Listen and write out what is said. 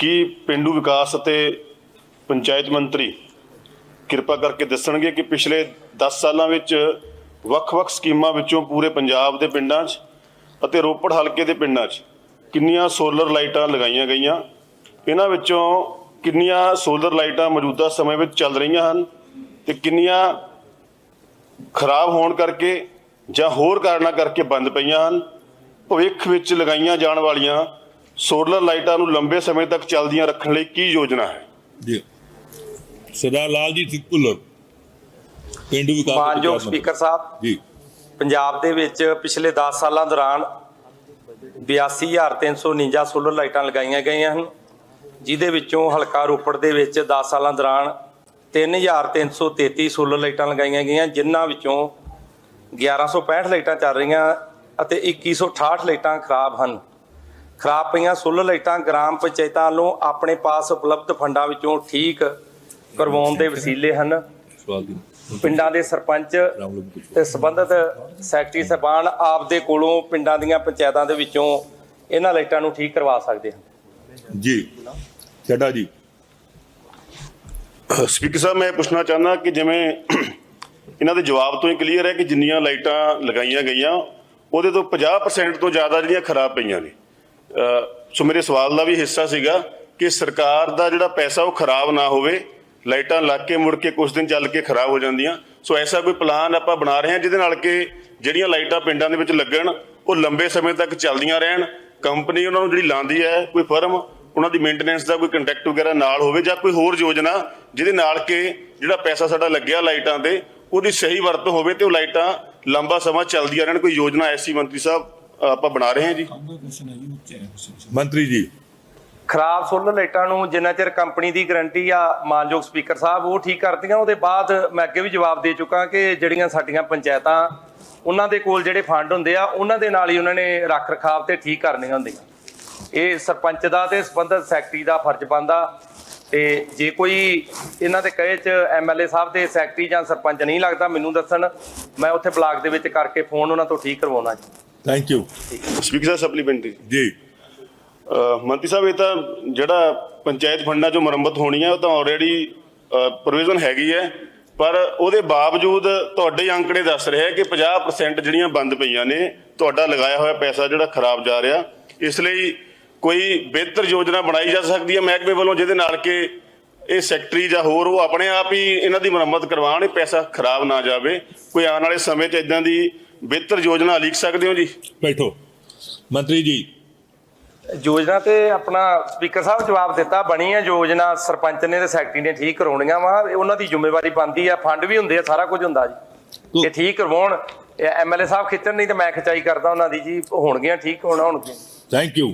ਕੀ ਪਿੰਡੂ ਵਿਕਾਸ ਅਤੇ ਪੰਚਾਇਤ ਮੰਤਰੀ ਕਿਰਪਾ ਕਰਕੇ ਦੱਸਣਗੇ ਕਿ ਪਿਛਲੇ 10 ਸਾਲਾਂ ਵਿੱਚ ਵੱਖ-ਵੱਖ ਸਕੀਮਾਂ ਵਿੱਚੋਂ ਪੂਰੇ ਪੰਜਾਬ ਦੇ ਪਿੰਡਾਂ 'ਚ ਅਤੇ ਰੋਪੜ ਹਲਕੇ ਦੇ ਪਿੰਡਾਂ 'ਚ ਕਿੰਨੀਆਂ ਸੋਲਰ ਲਾਈਟਾਂ ਲਗਾਈਆਂ ਗਈਆਂ? ਇਹਨਾਂ ਵਿੱਚੋਂ ਕਿੰਨੀਆਂ ਸੋਲਰ ਲਾਈਟਾਂ ਮੌਜੂਦਾ ਸਮੇਂ ਵਿੱਚ ਚੱਲ ਰਹੀਆਂ ਹਨ ਤੇ ਕਿੰਨੀਆਂ ਖਰਾਬ ਹੋਣ ਕਰਕੇ ਜਾਂ ਹੋਰ ਕਾਰਨਾਂ ਕਰਕੇ ਬੰਦ ਪਈਆਂ ਹਨ? ਭਵਿੱਖ ਵਿੱਚ ਲਗਾਈਆਂ ਜਾਣ ਵਾਲੀਆਂ ਸੋਲਰ ਲਾਈਟਾਂ ਨੂੰ ਲੰਬੇ ਸਮੇਂ ਤੱਕ ਚੱਲਦੀਆਂ ਰੱਖਣ ਲਈ ਕੀ ਯੋਜਨਾ ਹੈ? ਜੀ। ਸਰਦਾਰ ਲਾਲਜੀਤ ਸਿੰਘ ਭੁੱਲਰ ਪਿੰਡੂ ਵਿਕਾਸ ਮਾਨਯੋਗ ਸਪੀਕਰ ਸਾਹਿਬ ਜੀ। ਪੰਜਾਬ ਦੇ ਵਿੱਚ ਪਿਛਲੇ 10 ਸਾਲਾਂ ਦੌਰਾਨ 82349 ਸੋਲਰ ਲਾਈਟਾਂ ਲਗਾਈਆਂ ਗਈਆਂ ਹਨ ਜਿਦੇ ਵਿੱਚੋਂ ਹਲਕਾ ਰੋਪੜ ਦੇ ਵਿੱਚ 10 ਸਾਲਾਂ ਦੌਰਾਨ 3333 ਸੋਲਰ ਲਾਈਟਾਂ ਲਗਾਈਆਂ ਗਈਆਂ ਜਿਨ੍ਹਾਂ ਵਿੱਚੋਂ 1165 ਲਾਈਟਾਂ ਚੱਲ ਰਹੀਆਂ ਅਤੇ 2168 ਲਾਈਟਾਂ ਖਰਾਬ ਹਨ। ਖਰਾਬ ਪਈਆਂ ਸੋਲਰ ਲਾਈਟਾਂ ਗ੍ਰਾਮ ਪੰਚਾਇਤਾਂ ਵੱਲੋਂ ਆਪਣੇ ਪਾਸ ਉਪਲਬਧ ਫੰਡਾਂ ਵਿੱਚੋਂ ਠੀਕ ਕਰਵਾਉਣ ਦੇ ਵਸੀਲੇ ਹਨ। ਪਿੰਡਾਂ ਦੇ ਸਰਪੰਚ ਤੇ ਸੰਬੰਧਿਤ ਸੈਕਟਰੀ ਸਾਹਿਬਾਨ ਆਪਦੇ ਕੋਲੋਂ ਪਿੰਡਾਂ ਦੀਆਂ ਪੰਚਾਇਤਾਂ ਦੇ ਵਿੱਚੋਂ ਇਹਨਾਂ ਲਾਈਟਾਂ ਨੂੰ ਠੀਕ ਕਰਵਾ ਸਕਦੇ ਹਨ। ਜੀ ਚੱਡਾ ਜੀ। ਸਪੀਕਰ ਸਾਹਿਬ ਮੈਂ ਪੁੱਛਣਾ ਚਾਹੁੰਦਾ ਕਿ ਜਿਵੇਂ ਇਹਨਾਂ ਦੇ ਜਵਾਬ ਤੋਂ ਹੀ ਕਲੀਅਰ ਹੈ ਕਿ ਜਿੰਨੀਆਂ ਲਾਈਟਾਂ ਲਗਾਈਆਂ ਗਈਆਂ ਉਹਦੇ ਤੋਂ 50% ਤੋਂ ਜ਼ਿਆਦਾ ਜਿਹੜੀਆਂ ਖਰਾਬ ਪਈਆਂ ਨੇ। ਸੋ ਮੇਰੇ ਸਵਾਲ ਦਾ ਵੀ ਹਿੱਸਾ ਸੀਗਾ ਕਿ ਸਰਕਾਰ ਦਾ ਜਿਹੜਾ ਪੈਸਾ ਉਹ ਖਰਾਬ ਨਾ ਹੋਵੇ, ਲਾਈਟਾਂ ਲੱਗ ਕੇ ਮੁੜ ਕੇ ਕੁਝ ਦਿਨ ਚੱਲ ਕੇ ਖਰਾਬ ਹੋ ਜਾਂਦੀਆਂ। ਸੋ ਐਸਾ ਕੋਈ ਪਲਾਨ ਆਪਾਂ ਬਣਾ ਰਹੇ ਹਾਂ ਜਿਹਦੇ ਨਾਲ ਕਿ ਜਿਹੜੀਆਂ ਲਾਈਟਾਂ ਪਿੰਡਾਂ ਦੇ ਵਿੱਚ ਲੱਗਣ, ਉਹ ਲੰਬੇ ਸਮੇਂ ਤੱਕ ਚੱਲਦੀਆਂ ਰਹਿਣ। ਕੰਪਨੀ ਉਹਨਾਂ ਨੂੰ ਜਿਹੜੀ ਲਾਉਂਦੀ ਹੈ, ਕੋਈ ਫਰਮ ਉਹਨਾਂ ਦੀ ਮੇਨਟੇਨੈਂਸ ਦਾ ਕੋਈ ਕੰਟੈਕਟ ਵਗੈਰਾ ਨਾਲ ਹੋਵੇ ਜਾਂ ਕੋਈ ਹੋਰ ਯੋਜਨਾ ਜਿਹਦੇ ਨਾਲ ਕਿ ਜਿਹੜਾ ਪੈਸਾ ਸਾਡਾ ਲੱਗਿਆ ਲਾਈਟਾਂ ਤੇ, ਉਹਦੀ ਸਹੀ ਵਰਤੋਂ ਹੋਵੇ ਤੇ ਉਹ ਲਾਈਟਾਂ ਲੰਬਾ ਸਮਾਂ ਚੱਲਦੀਆਂ ਰਹਿਣ। ਕੋਈ ਯੋਜਨਾ ਐਸੀ ਮੰਤਰੀ ਸਾਹਿਬ ਆਪਾਂ ਬਣਾ ਰਹੇ ਹਾਂ ਜੀ। ਮੰਤਰੀ ਜੀ। ਖਰਾਬ ਸੋਲਰ ਲਾਈਟਾਂ ਨੂੰ ਜਿੰਨਾ ਚਿਰ ਕੰਪਨੀ ਦੀ ਗਾਰੰਟੀ ਆ ਮਾਨਯੋਗ ਸਪੀਕਰ ਸਾਹਿਬ ਉਹ ਠੀਕ ਕਰਦੀਆਂ ਉਹਦੇ ਬਾਅਦ ਮੈਂ ਅੱਗੇ ਵੀ ਜਵਾਬ ਦੇ ਚੁੱਕਾ ਕਿ ਜਿਹੜੀਆਂ ਸਾਡੀਆਂ ਪੰਚਾਇਤਾਂ ਉਹਨਾਂ ਦੇ ਕੋਲ ਜਿਹੜੇ ਫੰਡ ਹੁੰਦੇ ਆ ਉਹਨਾਂ ਦੇ ਨਾਲ ਹੀ ਉਹਨਾਂ ਨੇ ਰੱਖ ਰਖਾਵ ਤੇ ਠੀਕ ਕਰਨੀਆਂ ਹੁੰਦੀਆਂ। ਇਹ ਸਰਪੰਚ ਦਾ ਤੇ ਸੰਬੰਧਿਤ ਸੈਕਟਰੀ ਦਾ ਫਰਜ਼ ਬਣਦਾ ਤੇ ਜੇ ਕੋਈ ਇਹਨਾਂ ਦੇ ਕਹੇ ਚ ਐਮਐਲਏ ਸਾਹਿਬ ਦੇ ਸੈਕਟਰੀ ਜਾਂ ਸਰਪੰਚ ਨਹੀਂ ਲੱਗਦਾ ਮੈਨੂੰ ਦੱਸਣ ਮੈਂ ਉੱਥੇ ਬਲਾਕ ਦੇ ਵਿੱਚ ਕਰਕੇ ਫੋਨ ਉਹਨਾਂ ਤੋਂ ਠੀਕ ਕਰਵਾਉਣਾ ਜੀ। Thank you speaker sahib supplementary ਜੀ। ਮੰਤਰੀ ਸਾਹਿਬ ਇਹ ਤਾਂ ਜਿਹੜਾ ਪੰਚਾਇਤ ਫੰਡਾਂ 'ਚੋਂ ਮੁਰੰਮਤ ਹੋਣੀ ਹੈ ਉਹ ਤਾਂ ਆਲਰੇਡੀ ਪ੍ਰੋਵੀਜ਼ਨ ਹੈਗੀ ਹੈ। ਪਰ ਉਹਦੇ ਬਾਵਜੂਦ ਤੁਹਾਡੇ ਅੰਕੜੇ ਦੱਸ ਰਿਹਾ ਹੈ ਕਿ 50% ਜਿਹੜੀਆਂ ਬੰਦ ਪਈਆਂ ਨੇ ਤੁਹਾਡਾ ਲਗਾਇਆ ਹੋਇਆ ਪੈਸਾ ਜਿਹੜਾ ਖਰਾਬ ਜਾ ਰਿਹਾ। ਇਸ ਲਈ ਕੋਈ ਬਿਹਤਰ ਯੋਜਨਾ ਬਣਾਈ ਜਾ ਸਕਦੀ ਹੈ ਮਹਿਕਮੇ ਵੱਲੋਂ ਜਿਹਦੇ ਨਾਲ ਕਿ ਇਹ ਸੈਕਟਰੀ ਜਾਂ ਹੋਰ ਉਹ ਆਪਣੇ ਆਪ ਹੀ ਇਹਨਾਂ ਦੀ ਮੁਰੰਮਤ ਕਰਵਾਉਣ ਇਹ ਪੈਸਾ ਖਰਾਬ ਨਾ ਜਾਵੇ। ਕੋਈ ਆਉਣ ਵਾਲੇ ਸਮੇਂ 'ਚ ਇਦਾਂ ਦੀ ਬਿਹਤਰ ਯੋਜਨਾ ਲਿਖ ਸਕਦੇ ਹੋ ਜੀ? ਬੈਠੋ। ਮੰਤਰੀ ਜੀ। ਯੋਜਨਾ ਤੇ ਆਪਣਾ ਸਪੀਕਰ ਸਾਹਿਬ ਜਵਾਬ ਦਿੱਤਾ ਬਣੀ ਹੈ ਯੋਜਨਾ ਸਰਪੰਚ ਨੇ ਤੇ ਸੈਕਟਰੀ ਨੇ ਠੀਕ ਕਰਵਾਉਣੀਆਂ ਵਾ ਉਹਨਾਂ ਦੀ ਜ਼ਿੰਮੇਵਾਰੀ ਬਣਦੀ ਆ ਫੰਡ ਵੀ ਹੁੰਦੇ ਆ ਸਾਰਾ ਕੁਝ ਹੁੰਦਾ ਜੀ। ਇਹ ਠੀਕ ਕਰਵਾਉਣ ਐਮਐਲਏ ਸਾਹਿਬ ਖਿੱਚਣ ਨਹੀਂ ਤੇ ਮੈਂ ਖਿਚਾਈ ਕਰਦਾ ਉਹਨਾਂ ਦੀ ਜੀ ਹੋਣਗੀਆਂ ਠੀਕ ਹੋਣਾ ਹੋਣਗੀਆਂ। Thank you